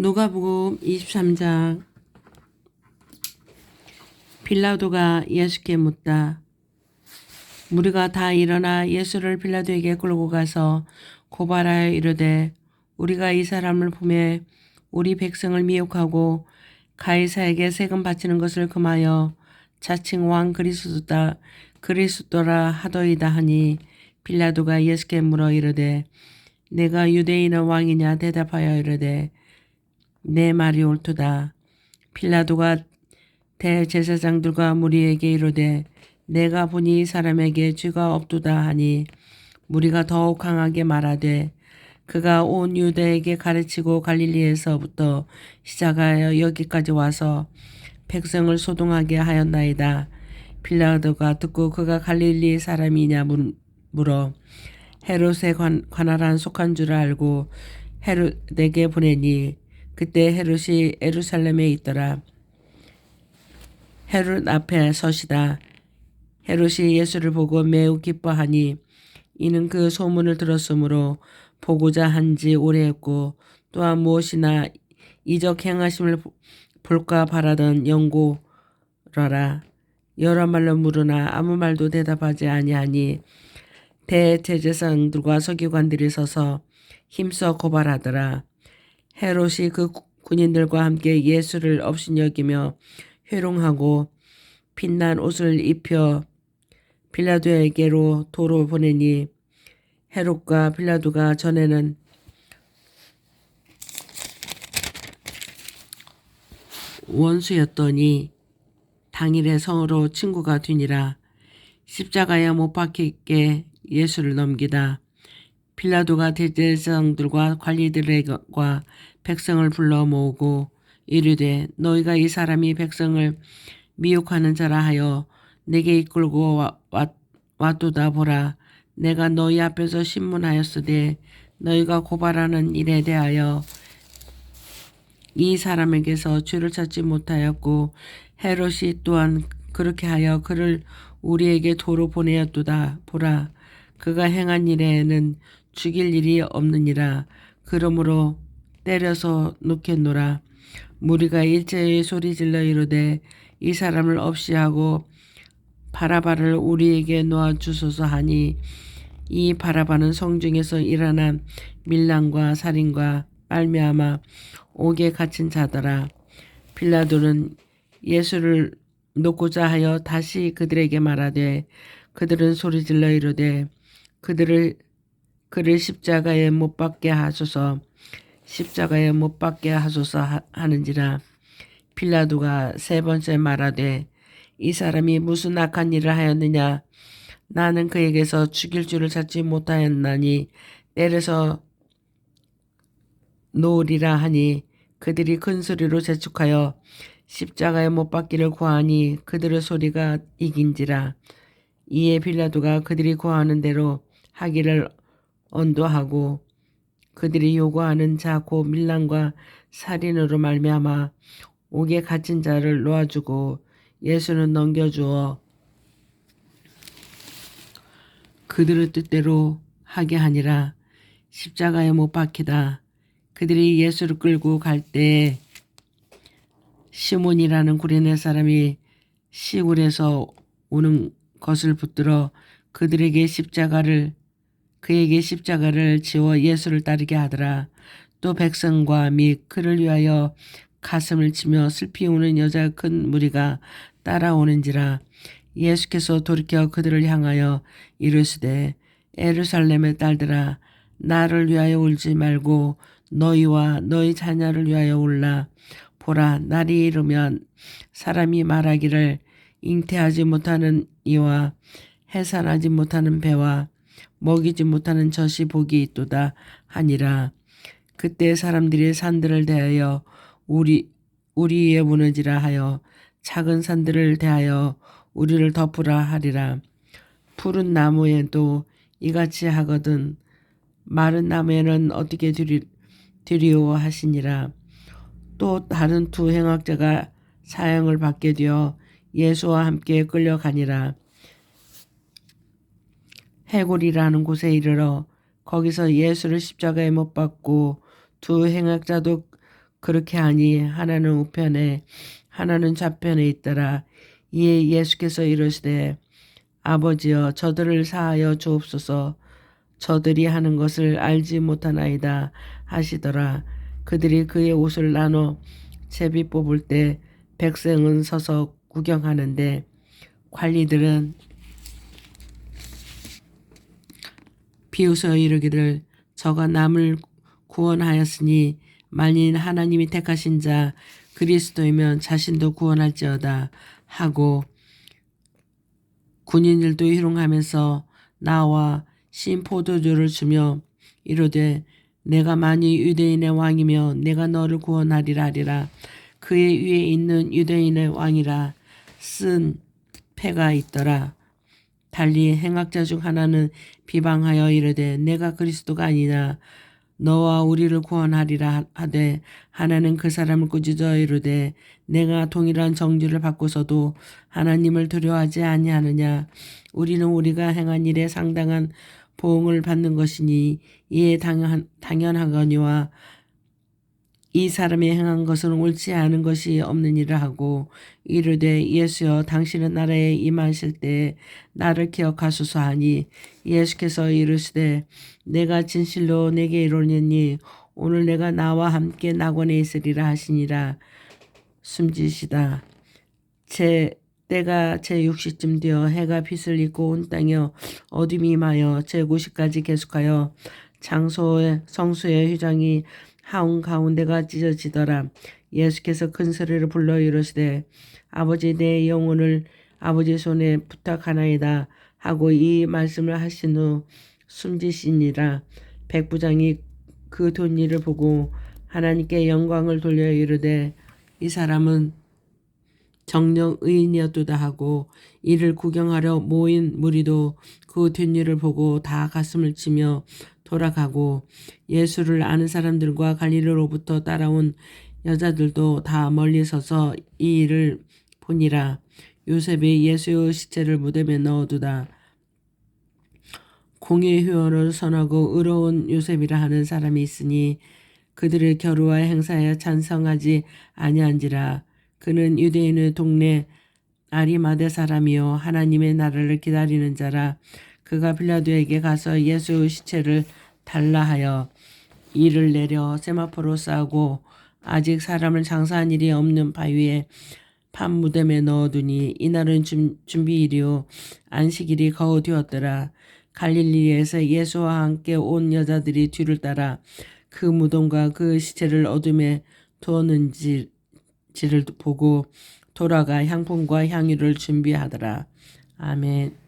누가복음 23장 빌라도가 예수께 묻다. 무리가 다 일어나 예수를 빌라도에게 끌고 가서 고발하여 이르되 우리가 이 사람을 보매 우리 백성을 미혹하고 가이사에게 세금 바치는 것을 금하여 자칭 왕 그리스도다 그리스도라 하더이다 하니 빌라도가 예수께 물어 이르되 내가 유대인의 왕이냐 대답하여 이르되 내 말이 옳도다. 필라도가 대제사장들과 무리에게 이르되 내가 보니 이 사람에게 죄가 없도다 하니 무리가 더욱 강하게 말하되 그가 온 유대에게 가르치고 갈릴리에서부터 시작하여 여기까지 와서 백성을 소동하게 하였나이다. 빌라도가 듣고 그가 갈릴리 사람이냐 물- 물어 헤롯에 관, 관할한 속한 줄 알고 헤롯에게 보내니 그때 헤롯이 에루살렘에 있더라. 헤롯 앞에 서시다. 헤롯이 예수를 보고 매우 기뻐하니 이는 그 소문을 들었으므로 보고자 한 지 오래했고 또한 무엇이나 이적 행하심을 보- 볼까 바라던 영고러라. 여러 말로 물으나 아무 말도 대답하지 아니하니 대제사장들과 서기관들이 서서 힘써 고발하더라. 헤롯이 그 구- 군인들과 함께 예수를 업신여기며 회롱하고 빛난 옷을 입혀 빌라도에게로 도로 보내니 헤롯과 빌라도가 전에는 원수였더니 당일에 서로 친구가 되니라. 십자가에 못 박히게 예수를 넘기다 빌라도가 대제사장들과 관리들과 백성을 불러 모으고 이르되 너희가 이 사람이 백성을 미혹하는 자라 하여 내게 이끌고 와, 와, 왔도다 보라. 내가 너희 앞에서 신문하였으되 너희가 고발하는 일에 대하여 이 사람에게서 죄를 찾지 못하였고 헤롯이 또한 그렇게 하여 그를 우리에게 도로 보내었도다 보라. 그가 행한 일에는 죽일 일이 없느니라. 그러므로 때려서 놓겠노라. 무리가 일제히 소리질러 이르되 이 사람을 없이 하고 바라바를 우리에게 놓아 주소서 하니 이 바라바는 성중에서 일어난 밀랑과 살인과 빨미암아 옥에 갇힌 자더라. 빌라도는 예수를 놓고자 하여 다시 그들에게 말하되 그들은 소리질러 이르되 그들을 그를 십자가에 못 박게 하소서 십자가에 못 박게 하소서 하- 하는지라. 빌라도가 세 번째 말하되 이 사람이 무슨 악한 일을 하였느냐? 나는 그에게서 죽일 줄을 찾지 못하였나니 때려서 놓으리라 하니 그들이 큰 소리로 재촉하여 십자가에 못 박기를 구하니 그들의 소리가 이긴지라. 이에 빌라도가 그들이 구하는 대로 하기를 언도하고 그들이 요구하는 자곧 밀랑과 살인으로 말미암아 옥에 갇힌 자를 놓아주고 예수는 넘겨주어 그들의 뜻대로 하게 하니라. 십자가에 못 박히다. 그들이 예수를 끌고 갈때 시몬이라는 구레네 사람이 시골에서 오는 것을 붙들어 그들에게 십자가를 그에게 십자가를 지워 예수를 따르게 하더라. 또 백성과 및 그를 위하여 가슴을 치며 슬피 우는 여자 큰 무리가 따라오는지라 예수께서 돌이켜 그들을 향하여 이르시되 에루살렘의 딸들아 나를 위하여 울지 말고 너희와 너희 자녀를 위하여 울라 보라 날이 이르면 사람이 말하기를 잉태하지 못하는 이와 해산하지 못하는 배와 먹이지 못하는 젖이 복이 있도다 하니라. 그때 사람들이 산들을 대하여 우리 우리 위에 무너지라 하여 작은 산들을 대하여 우리를 덮으라 하리라. 푸른 나무에도 이같이 하거든 마른 나무에는 어떻게 드리, 드리오 하시니라. 또 다른 두 행악자가 사형을 받게 되어 예수와 함께 끌려가니라 해골이라는 곳에 이르러 거기서 예수를 십자가에 못 박고 두 행악자도 그렇게 하니 하나는 우편에 하나는 좌편에 있더라. 이에 예수께서 이르시되 아버지여 저들을 사하여 주옵소서 저들이 하는 것을 알지 못하나이다 하시더라. 그들이 그의 옷을 나눠 제비 뽑을 때 백성은 서서 구경하는데 관리들은 비웃어 이르기를 저가 남을 구원하였으니 만일 하나님이 택하신 자 그리스도이면 자신도 구원할지어다 하고 군인들도 희롱하면서 나와 신 포도주를 주며 이르되 내가 만일 유대인의 왕이며 내가 너를 구원하리라 하리라. 그의 위에 있는 유대인의 왕이라. 쓴 패가 있더라 달리 행악자 중 하나는 비방하여 이르되 내가 그리스도가 아니냐 너와 우리를 구원하리라 하되 하나는 그 사람을 꾸짖어 이르되 내가 동일한 정죄를 받고서도 하나님을 두려워하지 아니하느냐? 우리는 우리가 행한 일에 상당한 보응을 받는 것이니 이에 당연, 당연하거니와 이 사람이 행한 것은 옳지 않은 것이 없느니라 하고 이르되 예수여 당신은 나라에 임하실 때 나를 기억하소서 하니 예수께서 이르시되 내가 진실로 내게 이르노니 오늘 내가 나와 함께 낙원에 있으리라 하시니라. 숨지시다. 제 때가 제 60쯤 되어 해가 빛을 입고 온 땅에 어둠이 임하여 제 90까지 계속하여 장소의 성수의 휘장이 하운 가운데가 찢어지더라. 예수께서 큰 소리를 불러 이르시되 아버지 내 영혼을 아버지 손에 부탁하나이다 하고 이 말씀을 하신 후 숨지시니라. 백부장이 그 돈 일을 보고 하나님께 영광을 돌려 이르되 이 사람은 정령 의인이었도다 하고 이를 구경하려 모인 무리도 그 뒷일을 보고 다 가슴을 치며 돌아가고 예수를 아는 사람들과 갈릴리로부터 따라온 여자들도 다 멀리 서서 이 일을 보니라. 요셉이 예수의 시체를 무덤에 넣어두다 공의 회원을 선하고 의로운 요셉이라 하는 사람이 있으니 그들의 겨루와 행사에 찬성하지 아니한지라. 그는 유대인의 동네 아리마대 사람이요. 하나님의 나라를 기다리는 자라 그가 빌라도에게 가서 예수의 시체를 달라 하여 이를 내려 세마포로 싸고 아직 사람을 장사한 일이 없는 바위에 판 무덤에 넣어두니 이날은 준, 준비일이요 안식일이 거의 되었더라 갈릴리에서 예수와 함께 온 여자들이 뒤를 따라 그 무덤과 그 시체를 어둠에 두었는지 지를 보고 돌아가 향품과 향유를 준비하더라. 아멘.